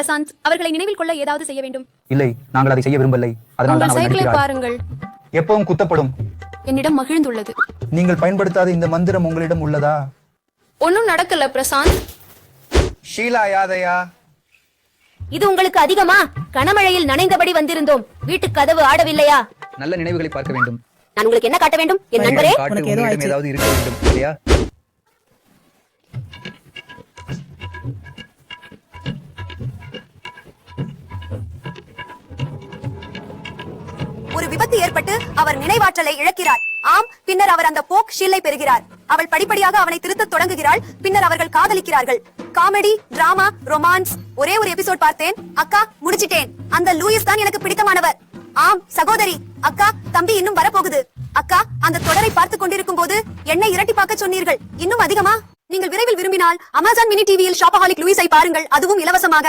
பிரசாந்த் அவர்களை நினைவில் கொள்ள ஏதாவது செய்ய வேண்டும்? இல்லை நாங்கள் அதை செய்ய விரும்பவில்லை அதனால் உங்கள் தான் சைக்கிளை நடிக்கிறாள் பாருங்கள். எப்பவும் குத்தப்படும். என்னிடம் மகிழ்ந்துள்ளது. நீங்கள் பயன்படுத்தாத இந்த மந்திரம் உங்களிடம் உள்ளதா? ஒன்னும் நடக்கல பிரசாந்த். ஷீலா யாதையா? இது உங்களுக்கு அதிகமா? கனமழையில் நனைந்தபடி வந்திருந்தோம். வீட்டு கதவு ஆடவில்லையா? நல்ல நினைவுகளை பார்க்க வேண்டும். நான் உங்களுக்கு என்ன காட்ட வேண்டும்? என் நண்பரே. காட்டு உங்களிடம். ஏதாவது இருக்க வேண்டும் இல்லையா? ஒரு விபத்து ஏற்பட்டு அவர் நினைவாற்றலை இழக்கிறார். ஆம் பின்னர் அவர் அந்த போக் ஷீல்லை பெறுகிறார். அவள் படிப்படியாக அவனை திருத்த தொடங்குகிறாள். பின்னர் அவர்கள் காதலிக்கிறார்கள். காமெடி டிராமா ரொமான்ஸ் ஒரே ஒரு எபிசோட் பார்த்தேன். அக்கா முடிச்சிட்டேன். அந்த லூயிஸ் தான் எனக்கு பிடித்தமானவர். ஆம் சகோதரி. அக்கா தம்பி இன்னும் வரப்போகுது. அக்கா அந்த தொடரை பார்த்து கொண்டிருக்கும் போது என்னை இரட்டி பார்க்க சொன்னீர்கள். இன்னும் அதிகமா? நீங்கள் விரைவில் விரும்பினால் அமேசான் மினி டிவியில் ஷாப்பஹாலிக் லூயிஸை பாருங்கள். அதுவும் இலவசமாக.